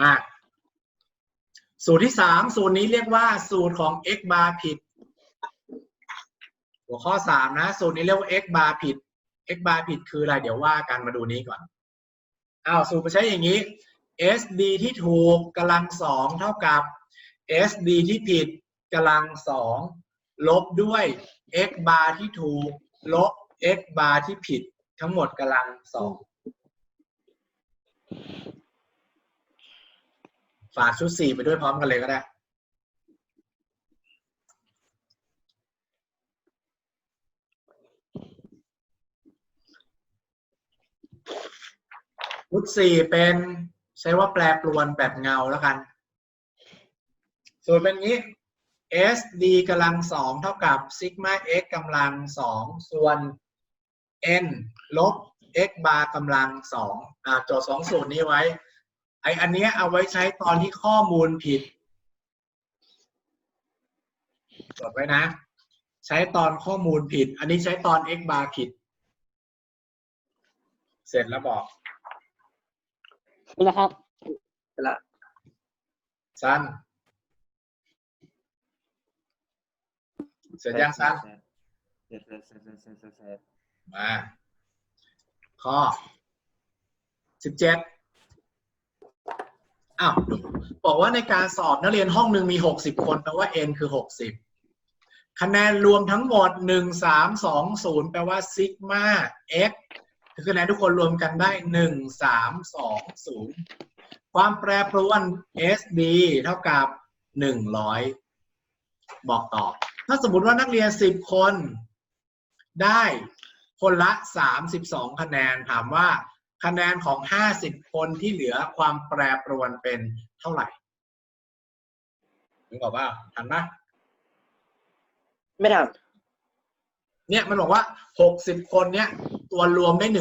มาสูตรที่สามสูตรนี้เรียกว่า สูตรของ x bar ผิด หัวข้อสามนะ สูตรนี้เรียกว่า x bar ผิด x bar ผิดคืออะไร เดี๋ยวว่ากันมาดูนี้ก่อนอ้าวสูตรมาใช้อย่างนี้ sd ที่ถูกกำลังสองเท่ากับ sd ที่ผิดกำลังสองลบด้วย x bar ที่ถูก ลบ x bar ที่ผิด ทั้งหมดกำลังสอง ฝากชุดสี่ไปด้วยพร้อมกันเลยก็ได้ชุดสี่เป็นใช้ว่าแปรปรวนแบบเงาแล้วกัน ส่วนเป็นงี้ s d กำลังสองเท่ากับซิกมา x กำลังสองส่วน n ลบ x bar กำลังสองอ่าโจทย์สองสูตรนี้ไว้ ไออันเนี้ยเอาไว้ใช้ตอนที่ข้อมูลผิดจดไว้นะ ใช้ตอนข้อมูลผิด อันนี้ใช้ตอน x bar ผิด เสร็จแล้วบอกนะครับละสั้นเสร็จยังสั้นเสร็จเสร็จเสร็จเสร็จเสร็จเสร็จเสร็จมา ข้อสิบเจ็ด อ้าวบอกว่าในการสอบนักเรียนห้องหนึ่งมีหกสิบคนแปลว่า n คือหกสิบคะแนนรวมทั้งหมดหนึ่งสามสองศูนย์แปลว่าซิกมา x คือคะแนนทุกคนรวมกันได้หนึ่งสามสองศูนย์ความแปรปรวน sd เท่ากับหนึ่งร้อยบอกต่อ ถ้าสมมติว่านักเรียนสิบคนได้คนละ 32 คะแนนถามว่า คะแนนของ 50 คนที่เหลือความแปรปรวนเป็นเท่าไหร่นึกออกป่ะทันปะไม่ทเนี่ยมันบอกว่า 60 คนเนี้ยตัวรวมได้ 1320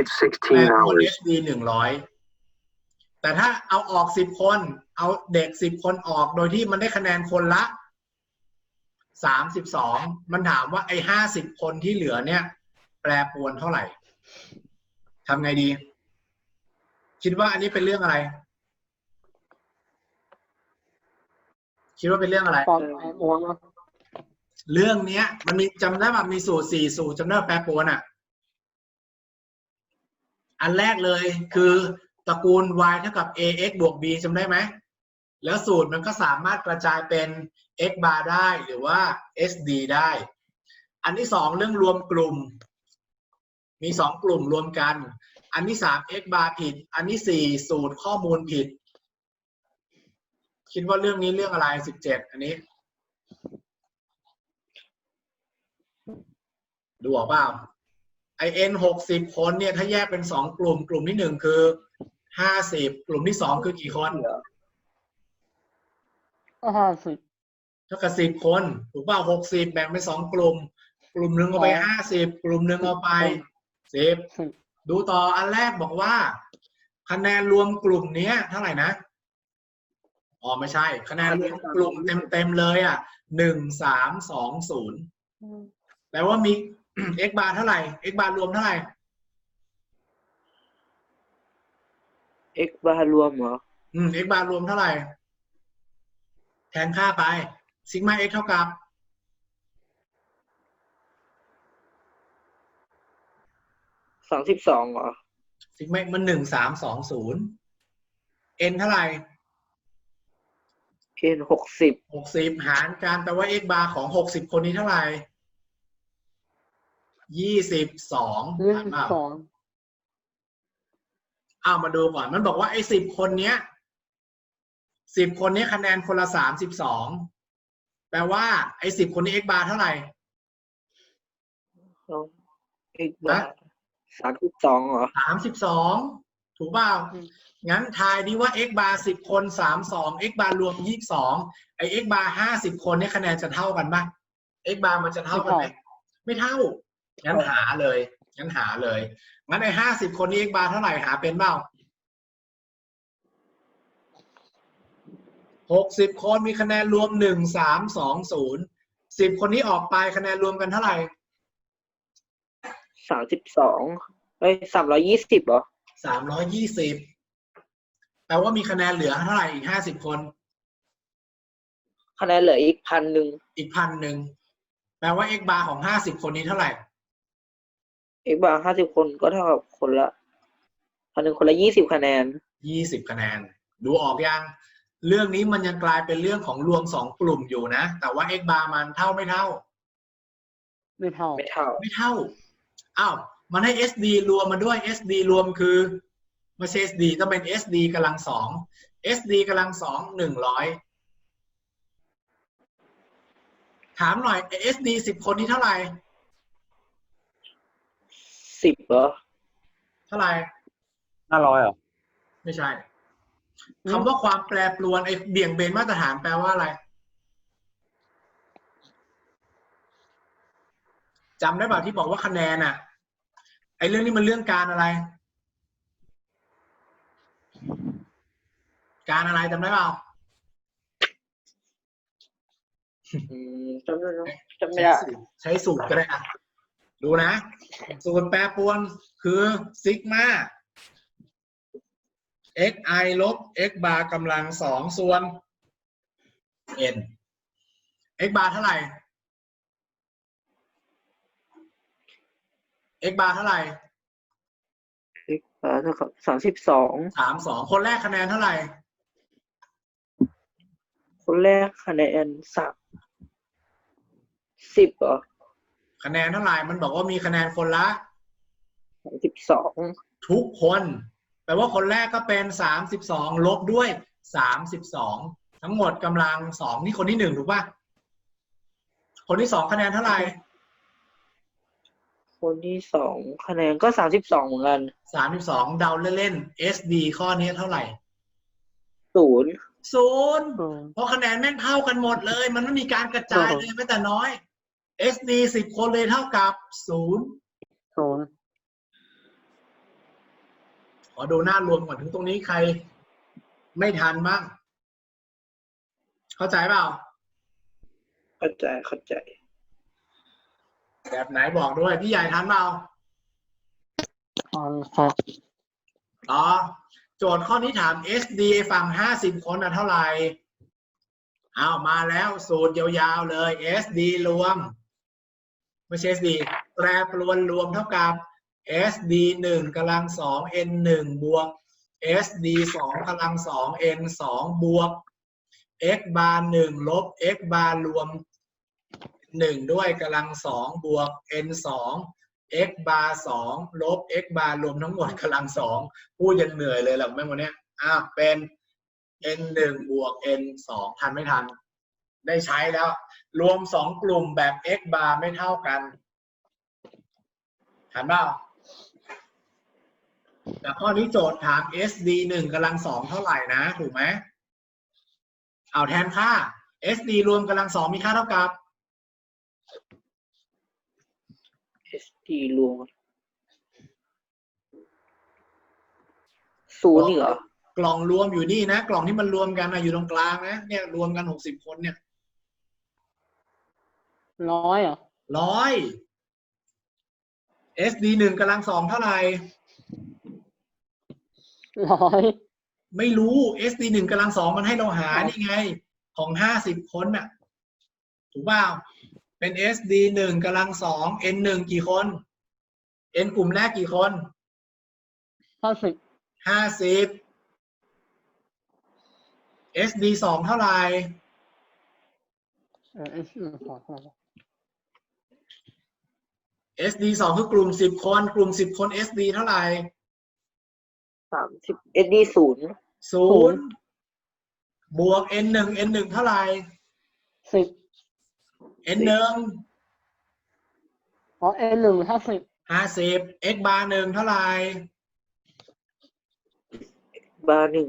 It's แปร16ปรวน hours. SD 100แต่ถ้าเอาออก10คน เอาเด็ก10คนออกโดยที่มันได้คะแนนคนละ32มันถามว่าไอ้50คนที่เหลือเนี่ยแป รปรวนเท่าไหร่ทำไงดี คิดว่าอันนี้เป็นเรื่องอะไร คิดว่าเป็นเรื่องอะไรตอนแปดโมงนะเรื่องเนี้ย มันมีจำได้ป่ะมีสูตรสี่สูตรจำได้ป่ะแปรปรวนอะ อันแรกเลยคือตระกูล y เท่ากับ ax บวก b จำได้ไหม แล้วสูตรมันก็สามารถกระจายเป็น x bar ได้หรือว่า sd ได้ อันที่สองเรื่องรวมกลุ่ม มีสองกลุ่มรวมกัน อันที่สาม x bar ผิด อันที่สี่สูตรข้อมูลผิด คิดว่าเรื่องนี้เรื่องอะไรสิบเจ็ดอันนี้ ดูออกเปล่าไอเอ็นหกสิบคนเนี่ย ถ้าแยกเป็นสองกลุ่ม กลุ่มที่หนึ่งคือห้าสิบกลุ่มที่สองคือกี่คนก็ห้าสิบเท่ากับสิบคน ถูกเปล่าหกสิบแบ่งเป็นสองกลุ่ม กลุ่มหนึ่งเอาไปอ๋อห้าสิบกลุ่มหนึ่งเอาไป สิบสิบดูต่ออันแรกบอกว่า คะแนนรวมกลุ่มเนี้ยเท่าไหร่นะอ๋อไม่ใช่ คะแนนรวมกลุ่มเต็มๆเลยอะหนึ่งสามสองศูนย์แปลว่ามี x bar เท่าไหร่ x bar รวมเท่าไหร่ำ x บาร์รวมเหรออืม x bar รวมเท่าไหร่ แทนค่าไปซิกมา x เท่ากับ สองสิบสองเหรอซิกมา x มันหนึ่งสามสองศูนย์ n เท่าไหร่เอ็นหกสิบหกสิบหารกันแปลว่า x bar ของหกสิบคนนี้เท่าไหร่ยี่สิบสองยี่สิบสองเอามาดูก่อน มันบอกว่าไอ้สิบคนเนี้ยสิบคนนี้คะแนนคนละสามสิบสองแปลว่าไอ้สิบคนนี้ x bar เท่าไหร่เอ็กบาร์ สามสิบสองเหรอสามสิบสองถูกเปล่า งั้นทายดีว่า x bar สิบคนสามสอง x bar รวมยี่สิบสองไอ้ x bar ห้าสิบคนนี่คะแนนจะเท่ากันปะ x bar มันจะเท่ากันไหมไม่เท่า งั้นหาเลย งั้นหาเลย งั้นไอ้ห้าสิบคนนี้ x bar เท่าไหร่หาเป็นเปล่าหกสิบคนมีคะแนนรวมหนึ่งสามสองศูนย์สิบคนนี้ออกไปคะแนนรวมกันเท่าไหร่ สามสิบสองเอ้ยสามร้อยยี่สิบเหรอสามร้อยยี่สิบแปลว่ามีคะแนนเหลือเท่าไหร่อีกห้าสิบคน คะแนนเหลืออีกพันหนึ่งอีกพันหนึ่งแปลว่า x bar ของห้าสิบคนนี้เท่าไหร่อีกบาร์ห้าสิบคนก็เท่ากับคนละพันหนึ่งคนละยี่สิบคะแนนยี่สิบคะแนน ดูออกยังเรื่องนี้มันยังกลายเป็นเรื่องของรวมสองกลุ่มอยู่นะ แต่ว่า x bar มันเท่าไม่เท่า ไม่เท่า ไม่เท่าไม่เท่า อ้าวมันให้ SD รวมมาด้วย SD รวมคือไม่ใช่ SD ต้องเป็น SD กำลังสอง SD กำลังสองหนึ่งร้อยถามหน่อย SD สิบคนนี้เท่าไหร่สิบเหรอเท่าไหร่ห้าร้อยเหรอไม่ใช่อืมคำว่าความแปรปรวนไอ้เบี่ยงเบนมาตรฐานแปลว่าอะไรจำได้ป่ะที่บอกว่าคะแนนอะ ไอ้เรื่องนี้มันเรื่องการอะไร การอะไรจำได้เปล่าอืมจำไม่ได้จำไม่ใช้ได้สูตรใช้สูตรก็ได้อะดูนะ สูตรแปรปรวนคือซิกมา xi ลบ x บาร์กำลังสองส่วน n x บาร์เท่าไหร่ x บาร์เท่าไหร่อีกบาร์เท่ากับสามสิบสองสามสองคนแรกคะแนนเท่าไหร่ คนแรกคะแนนสามสิบเหรอคะแนนเท่าไหร่ มันบอกว่ามีคะแนนคนละสามสิบสองทุกคนแปลว่าคนแรกก็เป็นสามสิบสองลบด้วยสามสิบสองทั้งหมดกำลังสองนี่คนที่หนึ่งถูกป่ะคนที่สองคะแนนเท่าไหร่ คนที่สองคะแนนก็สามสิบสองเหมือนกันสามสิบสองเดาเล่นๆ SD ข้อนี้เท่าไหร่ศูนย์ศูนย์อืมเพราะคะแนนแม่งเท่ากันหมดเลย มันไม่มีการกระจายเลยแม้แต่น้อย SD สิบคนเลยเท่ากับศูนย์ศูนย์ขอดูหน้ารวมก่อนถึงตรงนี้ใคร ไม่ทันบ้าง เข้าใจเปล่า เข้าใจเข้าใจ แบบไหนบอกด้วย พี่ใหญ่ทันเปล่าอันครับอ๋อโจทย์ข้อนี้ถาม SD ฝั่งห้าสิบคนอะเท่าไหร่อ้าวมาแล้วสูตรยาวๆเลย SD รวม ไม่ใช่ SD แปรปรวนรวมเท่ากับ SD หนึ่งกำลังสอง N หนึ่งบวก SD สองกำลังสอง N สองบวก x บาร์หนึ่งลบ x บาร์รวม หนึ่งด้วยกำลังสองบวก n สอง x บาร์สองลบ x บาร์รวมทั้งหมดกำลังสองพูดยังเหนื่อยเลยแหละแม่งวันเนี้ยอะเป็น n หนึ่งบวก n สองทันไม่ทัน ได้ใช้แล้ว รวมสองกลุ่มแบบ x บาร์ไม่เท่ากันทันเปล่าแต่ข้อนี้โจทย์ถาม sd หนึ่งกำลังสองเท่าไหร่นะ ถูกไหมเอาแทนค่า SD รวมกำลังสองมีค่าเท่ากับ SD รวมศูนย์นี่เหรอ กล่องรวมอยู่นี่นะ กล่องที่มันรวมกันนะอยู่ตรงกลางนะเนี่ยรวมกันหกสิบคนเนี่ยร้อยเหรอร้อย SD หนึ่งกำลังสองเท่าไหร่ร้อยไม่รู้ SD หนึ่งกำลังสองมันให้เราหานี่ไง ของห้าสิบคนน่ะ ถูกเปล่า เป็น SD หนึ่งกำลังสอง N หนึ่งกี่คน N กลุ่มแรกกี่คนห้าสิบห้าสิบ SD สองเท่าไหร่เออเอสสองเท่าไหร่ SD สองคือกลุ่มสิบคน กลุ่มสิบคน SD เท่าไหร่สามสิบ SD ศูนย์ศูนย์บวก N หนึ่ง N หนึ่งเท่าไหร่สิบ N หนึ่งอ๋อเอหนึ่งห้าสิบห้าสิบ X บาร์หนึ่งเท่าไหร่บาร์หนึ่ง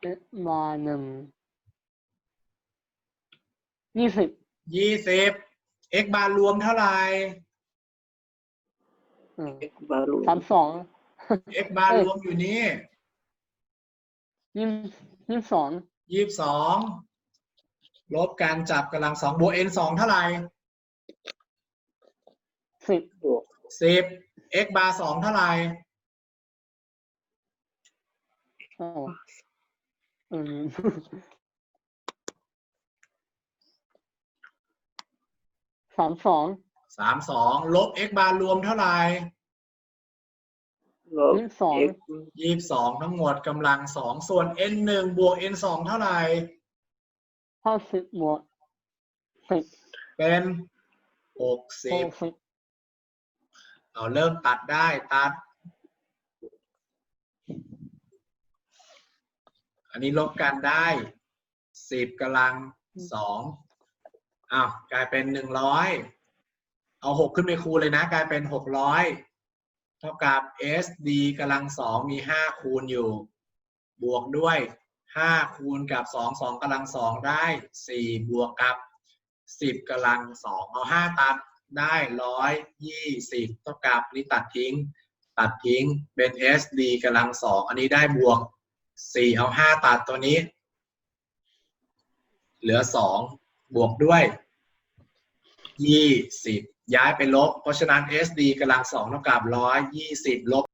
เอมาหนึ่งยี่สิบยี่สิบ X บาร์รวมเท่าไหร่อืมบาร์รวมสามสอง X บาร์รวมอยู่นี่ยี่ยี่สิบสองยี่สิบสอง ลบการจับกำลังสองบวก N สองเท่าไหร่สิบบวกสิบ X บาร์สองเท่าไหร่โอ้อืมสามสองสามสองลบ x บาร์รวมเท่าไหร่ลบ ยี่สิบสอง x ยี่สิบสองทั้งหมดกำลังสองส่วน n หนึ่งบวก n สองเท่าไหร่ ห้าสิบบวกสิบเป็นหกสิหบกสิบเอาเริ่มตัดได้ตัด อันนี้ลบกันได้สิบกำลังสองอ้าวกลายเป็นหนึ่งร้อยเอาหกขึ้นไปคูณเลยนะ กลายเป็นหกร้อยเท่ากับ SD กำลังสองมีห้าคูณอยู่ บวกด้วย ห้าคูณกับสองสองกำลังสองได้สี่บวกกับสิบกำลังสองเอาห้าตัดได้ร้อยยี่สิบเท่ากับนี่ตัดทิ้ง ตัดทิ้งเป็น SD กำลังสองอันนี้ได้บวกสี่เอาห้าตัดตัวนี้ เหลือสองบวกด้วยยี่สิบย้ายไปลบ เพราะฉะนั้น SD กำลังสองเท่ากับร้อยยี่สิบลบ